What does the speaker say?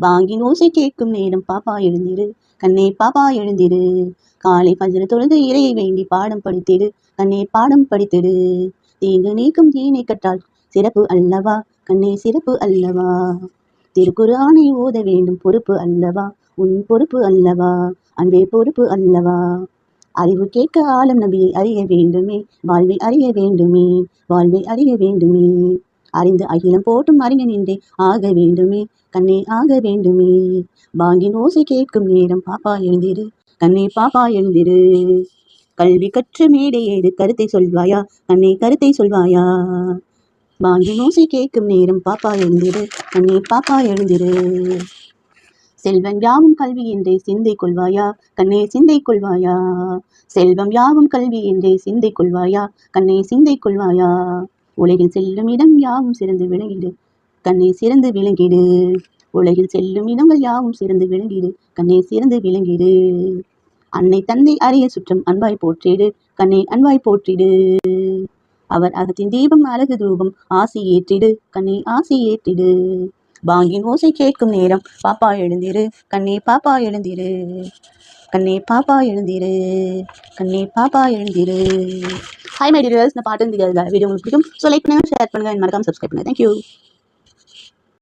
வாங்கின் ஓசை கேட்கும் நேரம் பாப்பா எழுந்திரு கண்ணே பாப்பா எழுந்திரு. காலை பஜன தொழுது இறையை வேண்டி பாடம் படித்திடு கண்ணே பாடம் படித்திடு தீங்கு நீக்கும் தீனை கற்றால் சிறப்பு அல்லவா? கண்ணே சிறப்பு அல்லவா? திருக்குறு ஆணை ஓத வேண்டும் பொறுப்பு அல்லவா? உன் பொறுப்பு அல்லவா? அன்பே பொறுப்பு அல்லவா? அறிவு கேட்க ஆளும் நபியை அறிய வேண்டுமே வாழ்வை அறிய வேண்டுமே வாழ்வை அறிய வேண்டுமே. அறிந்து அகிலம் போட்டும் அறிஞன் என்றே ஆக வேண்டுமே கண்ணே ஆக வேண்டுமே. பாங்கின் ஓசை கேட்கும் நேரம் பாப்பா எழுந்திரு. கண்ணே பாப்பா எழுந்திரு. கல்வி கற்ற மேடை ஏறு கருத்தை சொல்வாயா? கண்ணே கருத்தை சொல்வாயா? பாங்கின் ஓசை கேட்கும் நேரம் பாப்பா எழுந்திரு. கண்ணே பாப்பா எழுந்திரு. செல்வம் யாவும் கல்வி என்றே சிந்தை கொள்வாயா? கண்ணே சிந்தை கொள்வாயா? செல்வம் யாவும் கல்வி என்றே சிந்தை கொள்வாயா? கண்ணே சிந்தை கொள்வாயா? உலகில் செல்லும் இடம் யாவும் சிறந்து விளங்கிடு. கண்ணே சிறந்து விளங்கிடு. உலகில் செல்லும் இடங்கள் யாவும் சிறந்து விளங்கிடு. கண்ணே சிறந்து விளங்கிடு. அன்னை தந்தை அரிய சுற்றம் அன்பாய் போற்றிடு. கண்ணே அன்பாய் போற்றிடு. அவர் அகத்தின் தீபம் அழகு தூபம் ஆசி ஏற்றிடு. கண்ணே ஆசி ஏற்றிடு. பாங்கின் ஓசை கேட்கும் நேரம் பாப்பா எழுந்திரு. கண்ணே பாப்பா எழுந்திரு. கண்ணே பாப்பா எழுந்திரு. கண்ணே பாப்பா எழுந்திரு. ஹை மை டியர்ஸ் இந்த பாட்டு இந்த வீடியோ உங்களுக்கு பிடிக்கும். ஸோ லைக் பண்ணுங்கள் ஷேர் பண்ணுங்கள் மறக்காம சப்ஸ்கிரைப் பண்ணுங்கள் தேங்க்யூ